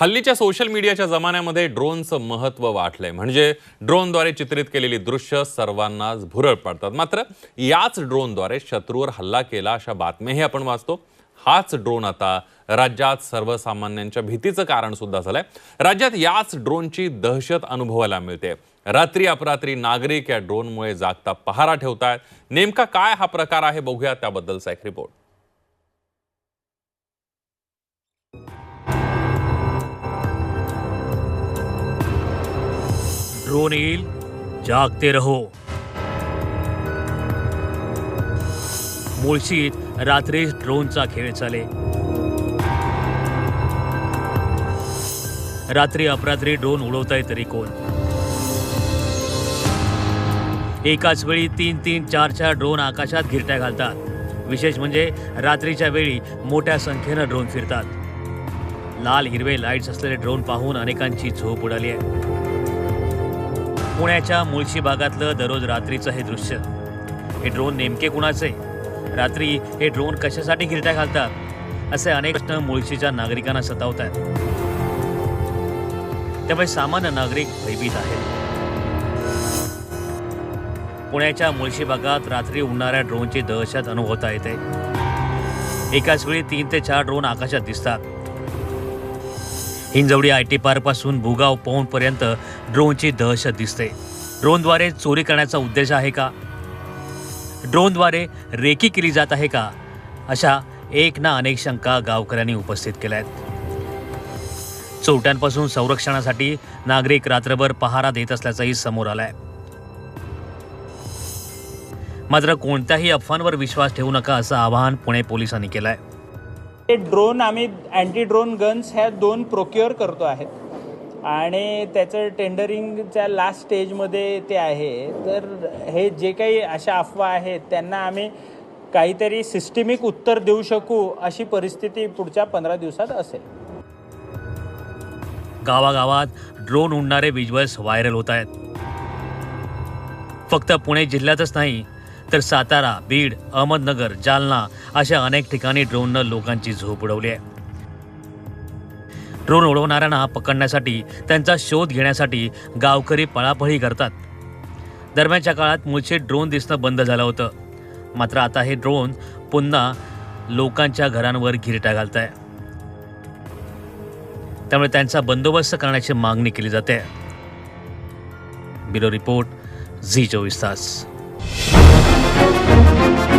हल्लीच्या सोशल मीडियाच्या जमान्यामध्ये ड्रोनचं महत्त्व वाढलंय. म्हणजे ड्रोनद्वारे चित्रित केलेली दृश्य सर्वांनाच भुरळ पडतात. मात्र याच ड्रोनद्वारे शत्रूवर हल्ला केला अशा बातम्याही आपण वाचतो. हाच ड्रोन आता राज्यात सर्वसामान्यांच्या भीतीचं कारण सुद्धा झालंय. राज्यात याच ड्रोनची दहशत अनुभवायला मिळते. रात्री अपरात्री नागरिक या ड्रोनमुळे जागता पहारा ठेवतायत. नेमका काय हा प्रकार आहे बघूया त्याबद्दलचा एक रिपोर्ट ड्रोन येईल जागते रहो. मुळशीत रात्री ड्रोनचा खेळ चाले. रात्री अपरात्री ड्रोन उडवताय तरी कोण? एकाच वेळी तीन तीन चार चार ड्रोन आकाशात घिरट्या घालतात. विशेष म्हणजे रात्रीच्या वेळी मोठ्या संख्येनं ड्रोन फिरतात. लाल हिरवे लाईट्स असलेले ड्रोन पाहून अनेकांची झोप उडाली आहे. पुण्याच्या मुळशी भागातलं दररोज रात्रीचं हे दृश्य. हे ड्रोन नेमके कुणाचे? रात्री हे ड्रोन कशासाठी गिरट्या घालतात? असे अनेक प्रश्न मुळशीच्या नागरिकांना सतावत आहेत त्यामुळे सामान्य नागरिक भयभीत आहेत. पुण्याच्या मुळशी भागात रात्री उडणाऱ्या ड्रोनची दहशत अनुभवता येते. एकाच वेळी तीन ते चार ड्रोन आकाशात दिसतात. हिंजवडी आय टी पार्कपासून भूगाव पौंडपर्यंत ड्रोनची दहशत दिसते. ड्रोनद्वारे चोरी करण्याचा उद्देश आहे का? ड्रोनद्वारे रेकी केली जात आहे का? अशा एक ना अनेक शंका गावकऱ्यांनी उपस्थित केल्या आहेत चोरट्यांपासून संरक्षणासाठी नागरिक रात्रभर पहारा देत असल्याचंही समोर आलंय. मात्र कोणत्याही अफवांवर विश्वास ठेवू नका असं आवाहन पुणे पोलिसांनी केलं आहे ते ड्रोन आम्ही अँटी ड्रोन गन्स ह्या दोन प्रोक्युअर करतो आहेत. आणि त्याचं टेंडरिंगच्या लास्ट स्टेजमध्ये ते आहे. तर हे जे काही अशा अफवा आहेत त्यांना आम्ही काहीतरी सिस्टमिक उत्तर देऊ शकू अशी परिस्थिती पुढच्या पंधरा दिवसात असेल. गावागावात ड्रोन उडणारे विज्युअल्स व्हायरल होत आहेत. फक्त पुणे जिल्ह्यातच नाही तर सातारा बीड अहमदनगर जालना अशा अनेक ठिकाणी ड्रोननं लोकांची झोप उडवली आहे. ड्रोन उडवणाऱ्यांना पकडण्यासाठी त्यांचा शोध घेण्यासाठी गावकरी पळापळी करतात. दरम्यानच्या काळात मूळचे ड्रोन दिसणं बंद झालं होतं. मात्र आता हे ड्रोन पुन्हा लोकांच्या घरांवर घिरट्या घालत आहे त्यामुळे त्यांचा बंदोबस्त करण्याची मागणी केली जाते. ब्युरो रिपोर्ट झी चोवीस तास. Thank you.